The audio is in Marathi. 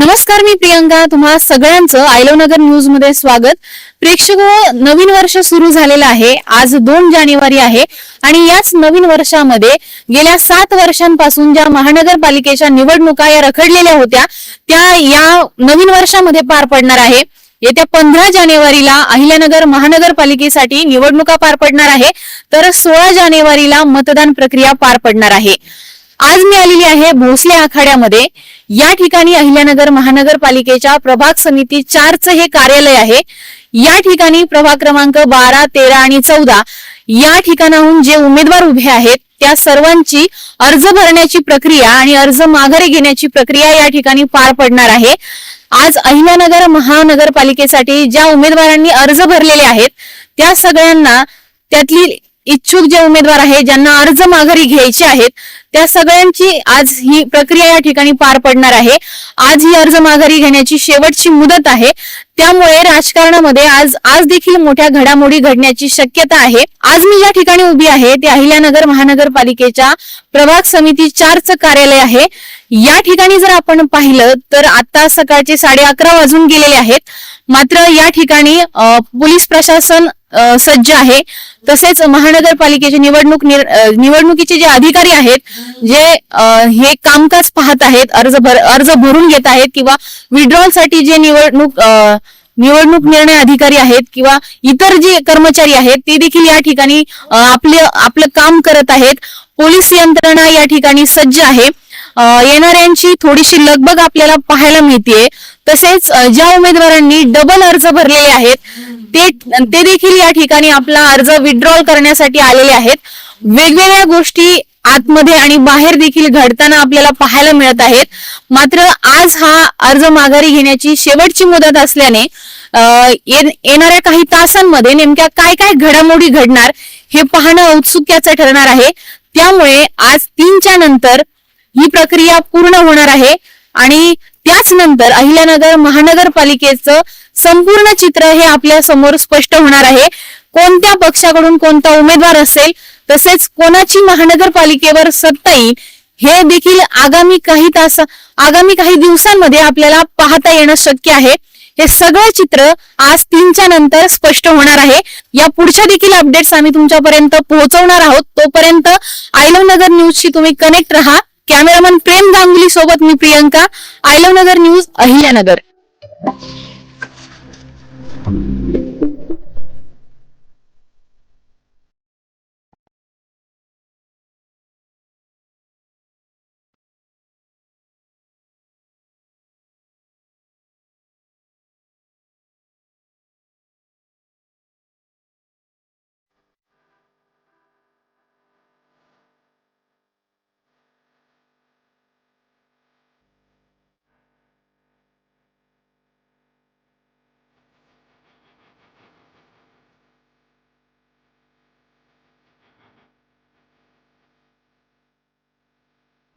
नमस्कार मी प्रियंका तुम्हा सगळ्यांचं आयलोनगर न्यूजमध्ये स्वागत. प्रेक्षक हो, नवीन वर्ष सुरू झालेलं आहे. आज दोन जानेवारी आहे आणि याच नवीन वर्षामध्ये गेल्या सात वर्षांपासून ज्या महानगरपालिकेच्या निवडणुका या रखडलेल्या होत्या त्या या नवीन वर्षामध्ये पार पडणार आहे. येत्या पंधरा जानेवारीला अहिल्यानगर महानगरपालिकेसाठी निवडणुका पार पडणार आहे तर सोळा जानेवारीला मतदान प्रक्रिया पार पडणार आहे. आज मी आलेली आहे भोसले आखाड्यामध्ये. या ठिकाणी अहिल्यानगर महानगरपालिकेच्या प्रभाग समिती चारचं हे कार्यालय आहे. या ठिकाणी प्रभाग क्रमांक बारा तेरा आणि चौदा या ठिकाणाहून जे उमेदवार उभे आहेत त्या सर्वांची अर्ज भरण्याची प्रक्रिया आणि अर्ज माघारी घेण्याची प्रक्रिया या ठिकाणी पार पडणार आहे. आज अहिल्यानगर महानगरपालिकेसाठी ज्या उमेदवारांनी अर्ज भरलेले आहेत त्या सगळ्यांना त्यातली इच्छुक जे उमेदवार आहेत ज्यांना अर्ज माघारी घ्यायचे आहेत त्या सगळ्यांची आज ही प्रक्रिया या ठिकाणी पार पडणार आहे. आज ही अर्ज माघारी घेण्याची शेवटची मुदत आहे. त्यामुळे राजकारणामध्ये आज आज देखील मोठ्या घडामोडी घडण्याची शक्यता आहे. आज मी या ठिकाणी उभी आहे ते अहिल्यानगर महानगरपालिकेच्या प्रभाग समिती चारचं कार्यालय आहे. या ठिकाणी जर आपण पाहिलं तर आता सकाळचे साडे अकरा वाजून गेलेले आहेत. मात्र या ठिकाणी पोलीस प्रशासन सज्ज आहे. तसेच महानगरपालिकेचे निवडणूक निवडणुकीचे जे अधिकारी आहेत जे हे कामकाज पाहत आहेत अर्ज भर अर्ज भरून घेत आहेत किंवा विड्रॉलसाठी जे निवडणूक निवडणूक निर्णय अधिकारी आहेत किंवा इतर जे कर्मचारी आहेत ते देखील या ठिकाणी आपले आपलं काम करत आहेत. पोलीस यंत्रणा या ठिकाणी सज्ज आहे. येणाऱ्यांची थोडीशी लगबग आपल्याला पाहायला मिळतीये. तसेच ज्या उमेदवारांनी डबल अर्ज भरलेले आहेत ते ते देखील या ठिकाणी आपला अर्ज विड्रॉल करण्यासाठी आलेले आहेत. वेगवेगळ्या गोष्टी आतमध्ये आणि बाहेर देखील घडताना आपल्याला पाहायला मिळत आहेत. मात्र आज हा अर्ज माघारी घेण्याची शेवटची मुदत असल्याने ये- येणाऱ्या काही तासांमध्ये नेमक्या काय काय घडामोडी घडणार हे पाहणं औत्सुक्याचं ठरणार आहे. त्यामुळे आज तीनच्या नंतर ही प्रक्रिया पूर्ण होणार आहे. आणि त्याच नंतर अहिल्यानगर महानगरपालिकेचं संपूर्ण चित्र हे आपल्यासमोर स्पष्ट होणार आहे. कोणत्या पक्षाकडून कोणता उमेदवार असेल तसेच कोणाची महानगरपालिकेवर सत्ता येईल हे देखील आगामी काही तास आगामी काही दिवसांमध्ये आपल्याला पाहता येणं शक्य आहे. हे सगळं चित्र आज तीनच्या नंतर स्पष्ट होणार आहे. या पुढच्या देखील अपडेट्स आम्ही तुमच्यापर्यंत पोहोचवणार आहोत. तोपर्यंत आयलव नगर न्यूजशी तुम्ही कनेक्ट राहा. कॅमेरामन प्रेम गांगुली सोबत मी Priyanka I love Nagar news Ahilyanagar.